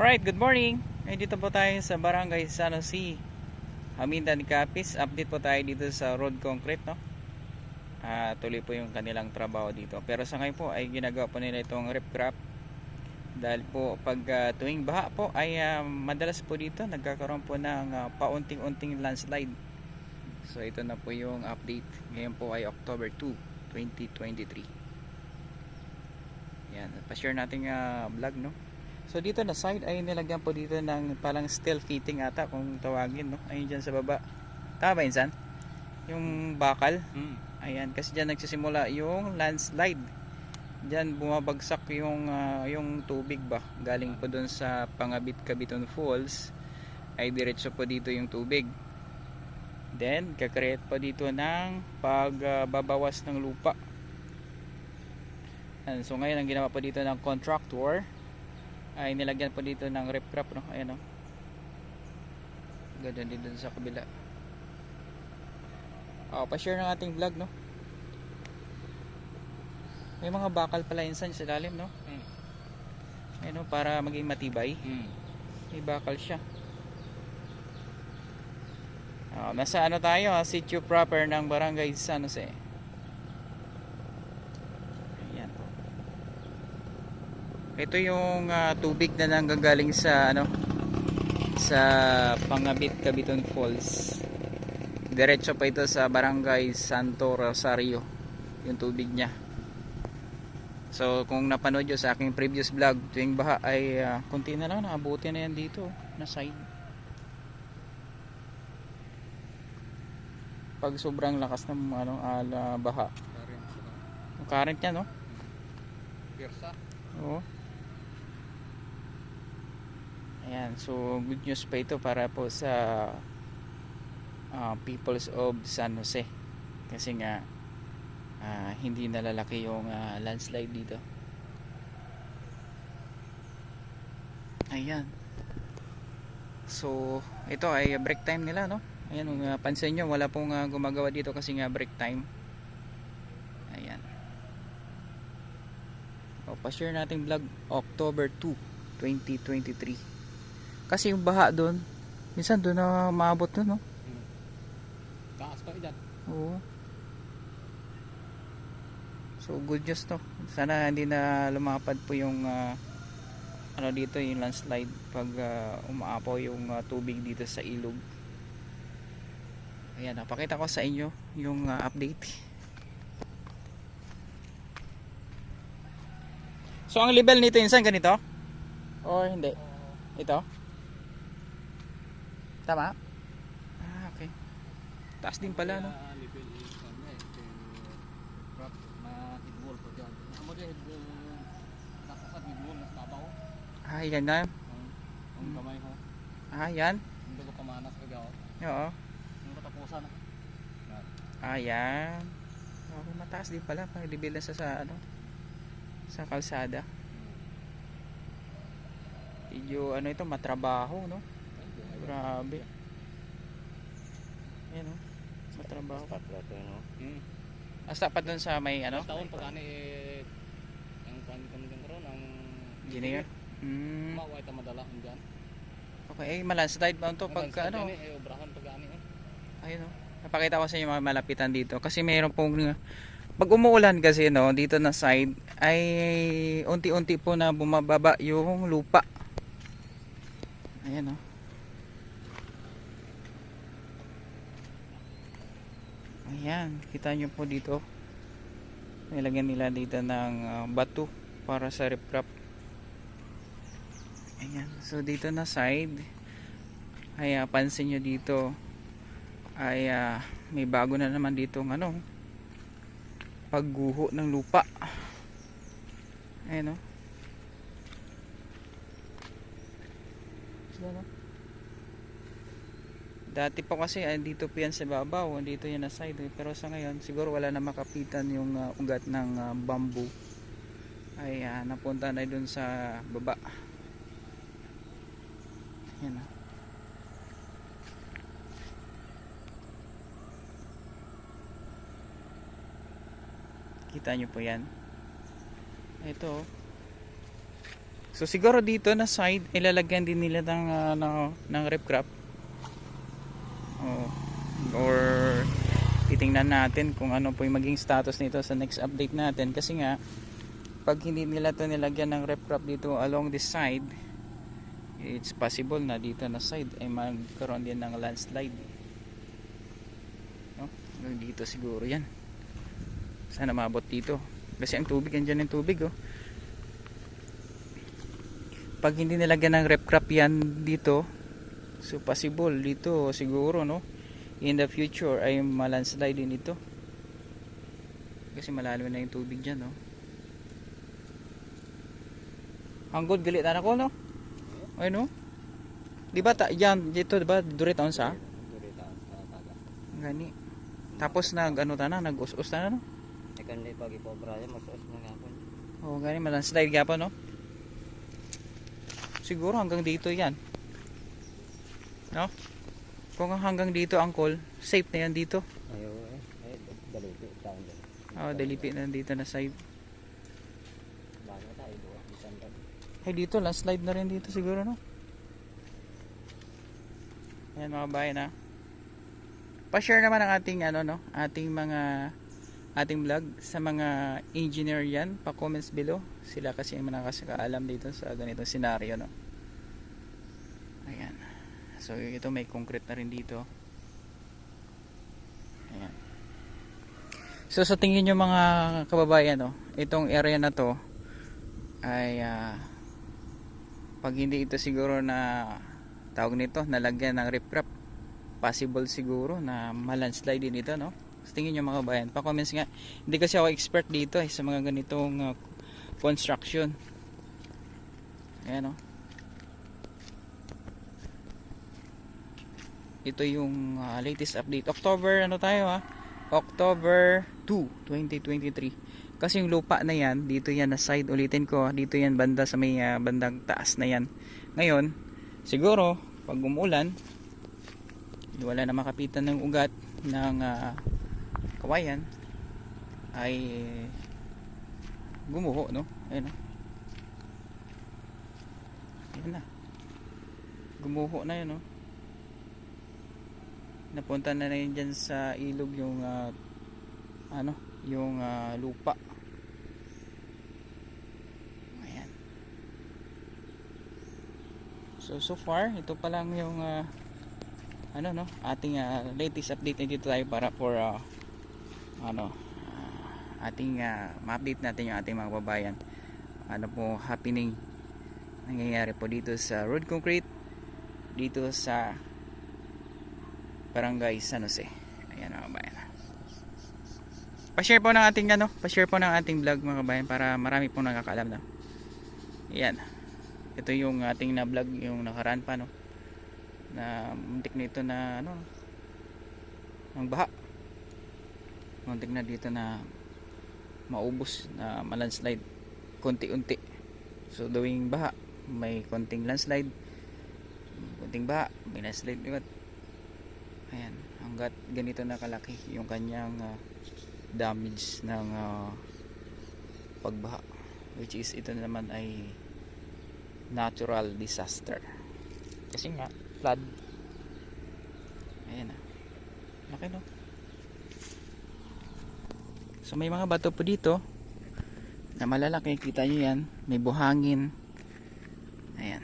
Alright, good morning. Ngayon dito po tayo sa Barangay San Jose. Hamindan Capiz. Update po tayo dito sa road concrete, no? Ah, tuloy po yung kanilang trabaho dito. Pero sa ngayon po ay ginagawa po nila itong rip crop. Dahil po pag ah, tuwing baha po ay ah, madalas po dito nagkakaroon po ng ah, paunting-unting landslide. So ito na po yung update. Ngayon po ay October 2, 2023. Yan, pa-share natin uh, vlog no. So dito na side ay nilagyan po dito ng palang steel fitting ata kung tawagin no. Ayun diyan sa baba. Tama ba insan? Yung bakal. Mm. Ayan kasi diyan nagsisimula yung landslide. Diyan bumabagsak yung ah, yung tubig ba galing po doon sa Pangabit Cabiton Falls ay diretso po dito yung tubig. Then kakreate po dito ng pagbabawas ng lupa. Ayan, so ngayon ang ginawa po dito ng contractor ay nilagyan po dito ng rip crop no. Ayan oh. Ganun din dun sa kabila. Oh, pa-share ng ating vlog no. May mga bakal pala insan sa lalim no. Mm. Ayan oh, para maging matibay. Mm. May bakal siya. Oh, nasa ano tayo, ah, sitio proper ng Barangay San Jose. Ayan po. Ito yung ah, tubig na nanggagaling sa ano sa Pangabit Cabiton Falls. Diretso pa ito sa Barangay Santo Rosario yung tubig niya. So kung napanood nyo sa aking previous vlog, tuwing baha ay ah, kunti na lang, naabuti na yan dito na side. Pag sobrang lakas ng ano, ala, baha. Current current niya, no? Pirsa. Oo. Ayan, so good news pa ito para po sa ah, peoples of San Jose. Kasi nga ah, hindi nalalaki yung ah, landslide dito. Ayan. So, ito ay break time nila, no? Ayan, ah, pansin nyo, wala pong ah, gumagawa dito kasi nga break time. Ayan. O, pa-share natin vlog October 2, 2023. Kasi yung baha doon, minsan doon na maabot doon, no? Taas pa dyan. Oo. So, good news to. Sana hindi na lumapad po yung ah, ano dito, yung landslide pag ah, umaapaw yung ah, tubig dito sa ilog. Ayan, napakita ko sa inyo yung ah, update. So, ang level nito insan ganito? O hindi? Ito? Tama? Ah, okay. Taas din pala, no? Level is ano eh. Crop na hidwall pa dyan. Amo din hidwall. Nakasad hidwall na tabaw. Ah, yan na. Ang kamay ho. Ah, yan. Hindi ko pamanas ka gaw. Oo. Ang katapusan. ah. Yan. Okay, mataas din pala. Pag level na sa, sa ano, sa kalsada. Medyo ano ito, matrabaho, no? Grabe. Yan, no? Matrabaho. Hmm. Hasta pa dun sa may ano? Taon pag ani eh ang pan kami din ron ang Engineer. Hmm. Maway ta madala dyan. Okay, eh, malandslide ba ito pagka ano? Eh obrahan pag ani eh. Ayun oh. Napakita ko sa inyo mga malapitan dito kasi mayroon pong pag umuulan kasi no dito na side ay unti-unti po na bumababa yung lupa. Ayan oh. Ayan, kita nyo po dito. Nilagyan nila dito ng ah, bato para sa riprap. Ayan, so dito na side ay ah, pansin nyo dito ay ah, may bago na naman dito ng ano pagguho ng lupa ayan o Yan, oh. Dati pa kasi ah, dito pa yan sa babaw dito yan na side eh. pero sa ngayon siguro wala na makapitan yung ah, ugat ng ah, bamboo ay ah, napunta na dun sa baba yan o Kita nyo po yan. Ito. oh. So siguro dito na side, ilalagyan din nila ng, ah, ng, ng rip crop. Oh. Or titingnan natin kung ano po yung maging status nito sa next update natin. Kasi nga, pag hindi nila to nilagyan ng rip crop dito along this side, it's possible na dito na side ay magkaroon din ng landslide. No? Dito siguro yan. Sana mabot dito. Kasi ang tubig, andyan yung tubig oh pag hindi nilagyan ng rep crop yan dito so possible dito siguro no in the future ay malandslide din ito. Kasi malalim na yung tubig dyan no? Ang good galit na ko no? Ay no? Di ba ta yan dito di ba dure taon sa gani. Tapos nag ano ta na nag us-us ta na no? Ikan di pag ipobra yan, masuos na nga po. oh gani malandslide gyapon no? Siguro hanggang dito yan. No kung hanggang dito ang call safe na yan dito. Ayaw eh. Ay, daliti. Taon din. oh delipi na dito na side Bago tayo taon. ay dito landslide na rin dito siguro no? Ayan mga bayan ha pa-share naman ang ating ano no? Ating mga ating vlog sa mga engineer yan. Pa-comments below. Sila kasi ang nakakaalam dito sa ganitong senaryo no? Ayan so ito may concrete na rin dito. Ayan. So sa tingin nyo mga kababayan no itong area na to ay ah, pag hindi ito siguro na tawag nito nalagyan ng riprap possible siguro na malandslide din ito no? Sa tingin nyo mga kabayan pa-comments nga. Hindi kasi ako expert dito eh, sa mga ganitong ah, construction. Ayan o ito yung ah, latest update. October ano tayo ha October 2 2023 kasi yung lupa na yan dito yan na side ulitin ko dito yan banda sa may ah, bandang taas na yan. Ngayon siguro pag umulan wala na makapitan ng ugat ng ah, kawayan ay gumuho no? Ayun na ayun na. Gumuho na yun no napunta na yun dyan sa ilog yung ah, ano yung ah, lupa. Ayan. So so far ito pa lang yung ah, ano no? Ating ah, latest update dito tayo para for ah, ano ah, ating ah, ma-update natin yung ating mga babayan ano po happening nangyayari po dito sa road concrete dito sa barangay San Jose ayan mga bayan pa-share po ng ating ano pa-share po ng ating vlog mga bayan para marami pong nakakaalam na ayan. Ito yung ating na vlog yung nakaraan pa no? Na muntik na ito na ano ng baha. Muntik na dito na maubos na malandslide konti-unti. So doing baha may konting landslide konting baha may landslide ayan hanggat ganito na kalaki yung kanyang ah, damage ng ah, pagbaha which is ito naman ay natural disaster. Kasi nga flood. Ayan na laki no? So may mga bato po dito na malalaki. Kita nyo yan. May buhangin. Ayan.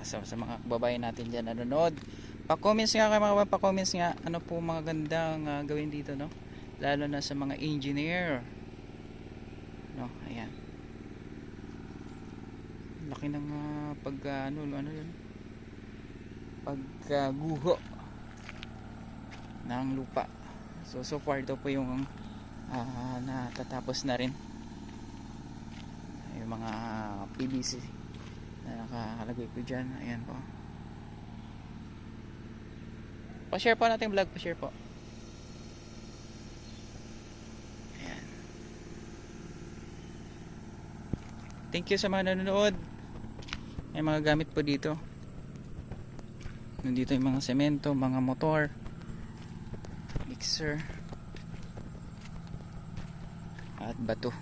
So sa mga babae natin dyan na nanonood pa-comments nga kayo mga kababayan, pa-comments nga ano po mga gandang ah, gawin dito no? Lalo na sa mga engineer. No ayan. Laki ng ah, pag ah, ano ano yun? Pagguho ng lupa. So so far ito po yung ah, natatapos na rin. Yung mga PVC na nakalagay ko dyan. Ayan po pa-share po natin vlog pa-share po ayan thank you sa mga nanonood may mga gamit po dito nandito yung mga semento mga motor mixer at bato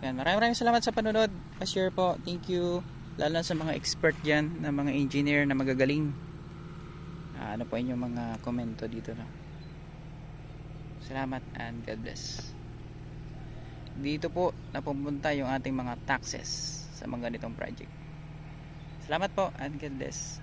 yan maraming maraming salamat sa panonood Pa-share po. Thank you. Lalo sa mga expert dyan, na mga engineer na magagaling. Ah, ano po inyong mga komento dito na. Salamat and God bless. Dito po napupunta yung ating mga taxes sa mga ganitong project. Salamat po and God bless.